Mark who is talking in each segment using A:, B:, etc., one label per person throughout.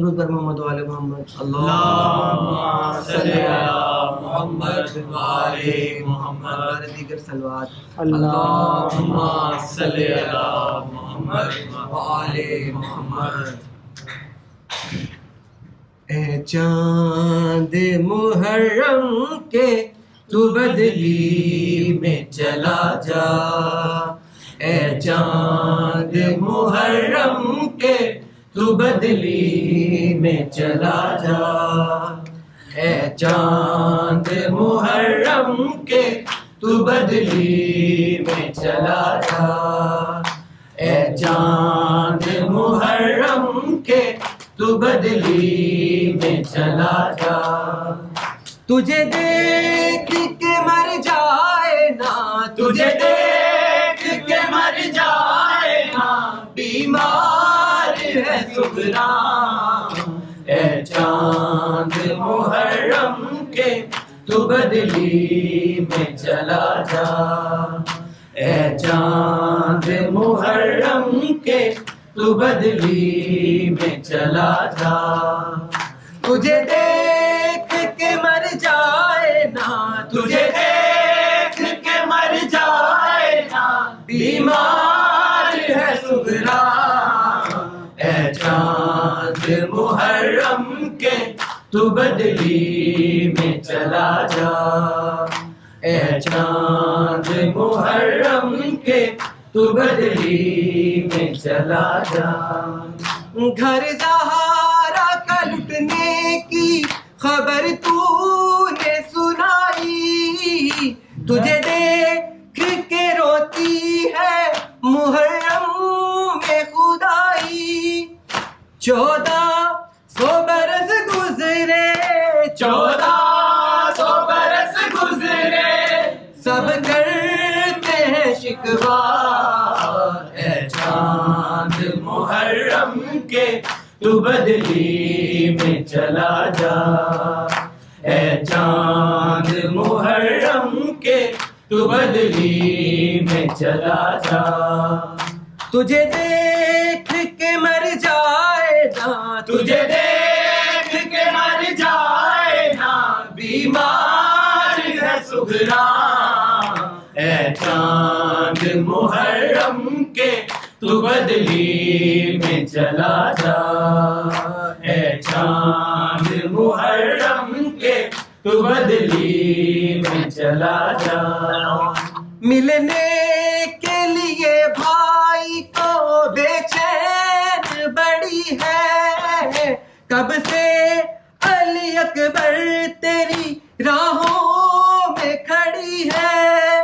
A: درود بر محمد و آل محمد۔
B: اللهم صل على محمد وآل محمد۔
A: اور دیگر سلوات
B: اللهم صل على محمد وآل محمد۔
A: اے چاند محرم کے تو بدلی میں چلا جا۔ اے چاند محرم تو بدلی میں چلا جا۔ اے چاند محرم کے، تو بدلی میں چلا جا۔ اے چاند محرم کے، تو بدلی میں چلا جا۔ تجھے دیکھ اے چاند محرم کے، تو بدلی میں چلا جا۔ اے چاند محرم کے، تو بدلی میں چلا جا۔ تجھے دیکھ کے مر جائے نا، تجھے دیکھ کے مر جائے نا۔ بیمار ہے سگرا تو بدلی میں چلا جا۔ اے چاند محرم کے، تو بدلی میں چلا جا۔ گھر دہارا کا لٹنے کی خبر تو نے سنائی۔ تجھے دیکھ کے روتی ہے محرم میں خدائی۔ چودہ چاند محرم کے تو بدلی میں چلا جا۔ اے چاند محرم کے تو بدلی میں چلا جا۔ تجھے دیکھ کے مر جائے نا، تجھے دیکھ کے مر جائے نا، بیمار ہے سگرا اے چاند محرم کے تو بدلی میں چلا جا۔ اے چاند محرم کے، تو بدلی میں چلا جا۔ ملنے کے لیے بھائی کو بے چین بڑی ہے۔ کب سے علی اکبر تیری راہوں میں کھڑی ہے۔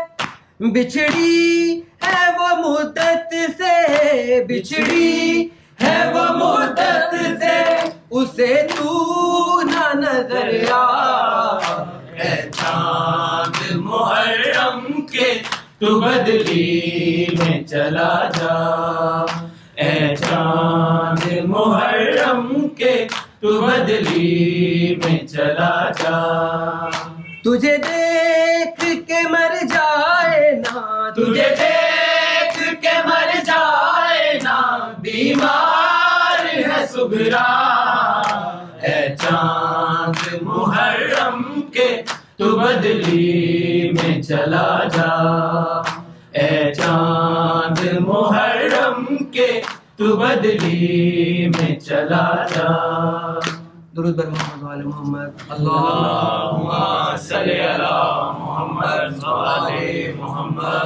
A: بچھڑی ہے وہ مدت سے بچھڑی، ہے وہ مدت سے اسے تو نہ نظر آ۔ اے چاند محرم کے تو بدلی میں چلا جا۔ اے چاند محرم کے تو بدلی میں چلا جا۔ تجھے دیکھ کے مر جائے نا، تجھے دیکھ ہے سگرا اے چاند محرم کے، تو بدلی میں چلا جا۔ اے چاند محرم کے، تو بدلی میں چلا جا۔ درود بر محمد و آل محمد۔
B: اللهم صل على محمد وآل محمد۔